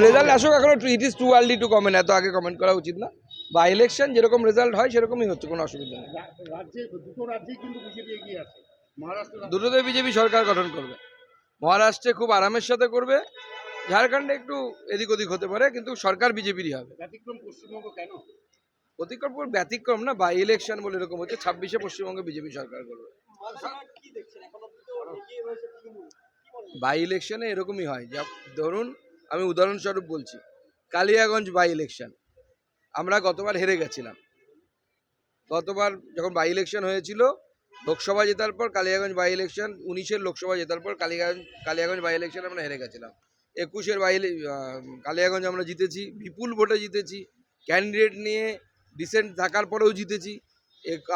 Result আসুক এখনও it is too early to comment এত আগে কমেন্ট করা উচিত না। বা ইলেকশন যেরকম রেজাল্ট হয় সেরকমই হচ্ছে কোনো অসুবিধা নেই। রা- রাজ্যে দুটো রাজ্যেই কিন্তু বিজেপি এগিয়ে আছে। মহারাষ্ট্র রাজ্য- দুটোতে বিজেপি সরকার গঠন করবে। মহারাষ্ট্রে খুব আরামের সাথে করবে। ঝাড়খণ্ডে একটু এদিক ওদিক হতে পারে কিন্তু সরকার বিজেপিরই হবে। ব্যতিক্রম পশ্চিমবঙ্গ কেন? অতিক্রম করে ব্যতিক্রম না বা ইলেকশন বলে এরকম হচ্ছে ছাব্বিশে পশ্চিমবঙ্গে বিজেপি সরকার করবে। বাই ইলেকশনে এরকমই হয়। যা, ধরুন, আমি উদাহরণস্বরূপ বলছি, কালিয়াগঞ্জ বাই ইলেকশন আমরা গতবার হেরে গেছিলাম। গতবার যখন বাই ইলেকশন হয়েছিল, লোকসভা জেতার পর কালিয়াগঞ্জ বাই ইলেকশন উনিশের লোকসভা জেতার পর কালিয়াগঞ্জ কালিয়াগঞ্জ বাই ইলেকশন আমরা হেরে গেছিলাম। একুশের বাই কালিয়াগঞ্জ আমরা জিতেছি, বিপুল ভোটে জিতেছি ক্যান্ডিডেট নিয়ে ডিসেন্ট থাকার পরেও জিতেছি।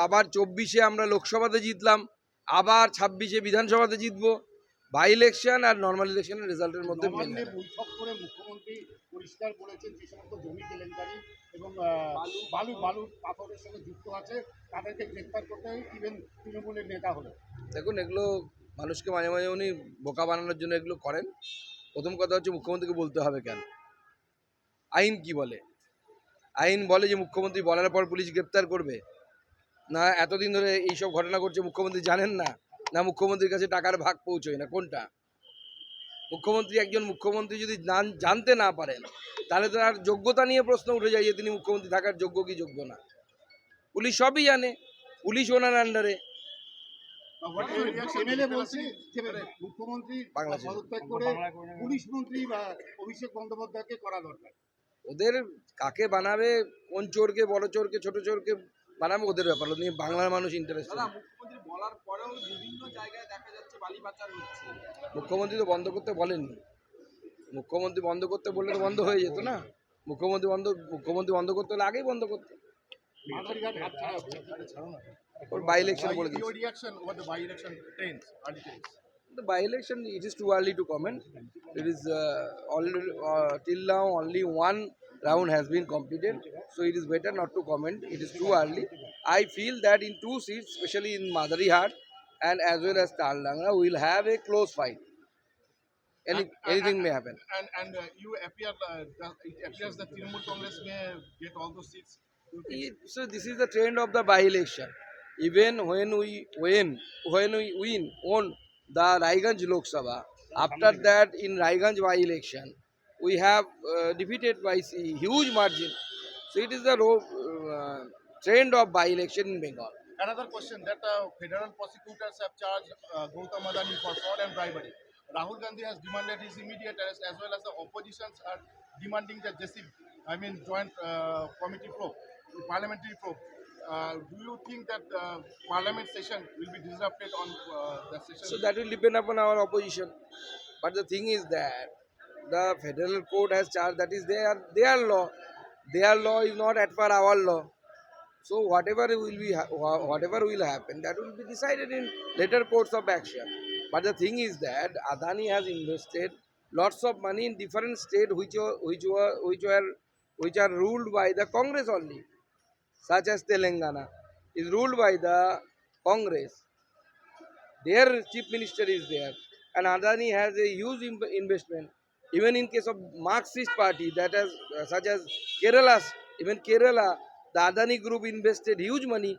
আবার চব্বিশে আমরা লোকসভাতে জিতলাম, আবার ছাব্বিশে বিধানসভাতে জিতবো। বাই ইলেকশন আর নর্মাল ইলেকশনের রেজাল্টের মধ্যে বৈঠক করে মুখ্যমন্ত্রী পরিষ্কার করেছেন যে সমস্ত জমি কেলেঙ্কারি এবং বালু বালু পাথরের সঙ্গে যুক্ত আছে তাদেরকে গ্রেফতার করতে ইভেন তৃণমূলের নেতা হলে দেখুন এগুলো মানুষকে মাঝে মাঝে উনি বোকা বানানোর জন্য এগুলো করেন। প্রথম কথা হচ্ছে মুখ্যমন্ত্রীকে বলতে হবে কেন? আইন কি বলে? আইন বলে যে মুখ্যমন্ত্রী বলার পর পুলিশ গ্রেপ্তার করবে? না এতদিন ধরে এইসব ঘটনা করছে মুখ্যমন্ত্রী জানেন না। না মুখ্যমন্ত্রীর কাছে টাকার ভাগ পৌঁছয় না কোনটা? মুখ্যমন্ত্রী একজন মুখ্যমন্ত্রী যদি জানতে না পারেন তাহলে তার যোগ্যতা নিয়ে প্রশ্ন উঠে যায় যে তিনি মুখ্যমন্ত্রী থাকার যোগ্য কি যোগ্য না। পুলিশ সবই জানে পুলিশ ওনার আন্ডারে। এমএলএ বলছে যে মুখ্যমন্ত্রী বাংলাদেশে। পদত্যাগ করে পুলিশ মন্ত্রী বা অভিষেক বন্দ্যোপাধ্যায়কে করা দরকার। ওদের কাকে বানাবে কোন চোরকে বড় চোরকে ছোট চোরকে বানাবে ওদের ব্যাপার নিয়ে বাংলার মানুষ ইন্টারেস্ট বলার পরেও বিভিন্ন জায়গায় দেখা যাচ্ছে বালি পাচার হচ্ছে মুখ্যমন্ত্রী তো বন্ধ করতে বলেননি মুখ্যমন্ত্রী বন্ধ করতে বললে তো বন্ধ হয়ে যেত না মুখ্যমন্ত্রী বন্ধ মুখ্যমন্ত্রী বন্ধ করতে হলে আগেই বন্ধ করতে by election over the? The by-election, it is too early to comment. It is uh, uh, round has been completed, so it is better not to comment. It is too early. I feel that in two seats, especially in Madarihat and as well as Talanga, we will have a close fight. Any, anything may happen. And and uh, you appear uh, the- it appears that Trinamool Congress may get all those seats. It- So this is the trend of the by-election. Even when we win, when we win on the Raiganj Lok Sabha, after that in Raiganj by-election, we have uh, defeated by a huge margin. So it is the uh, trend of by-election in Bengal. Another question that uh, federal prosecutors have charged uh, Gautam Adani for fraud and bribery. Rahul Gandhi has demanded his immediate arrest as well as the oppositions are demanding the JCB, I mean joint uh, committee probe, parliamentary probe. Uh, do you think that uh, parliament session will be disrupted on uh, the session? So that will depend upon our opposition. But the thing is that the federal court has charged that is their their law. Their law is not at par our law. So whatever will be whatever will happen, that will be decided in later courts of action. But the thing is that Adani has invested lots of money in different states which which were which were which are ruled by the Congress only, such as Telangana is ruled by the Congress their chief minister is there and adani has a huge investment even in case of marxist party that has uh, such as kerala even kerala the adani group invested huge money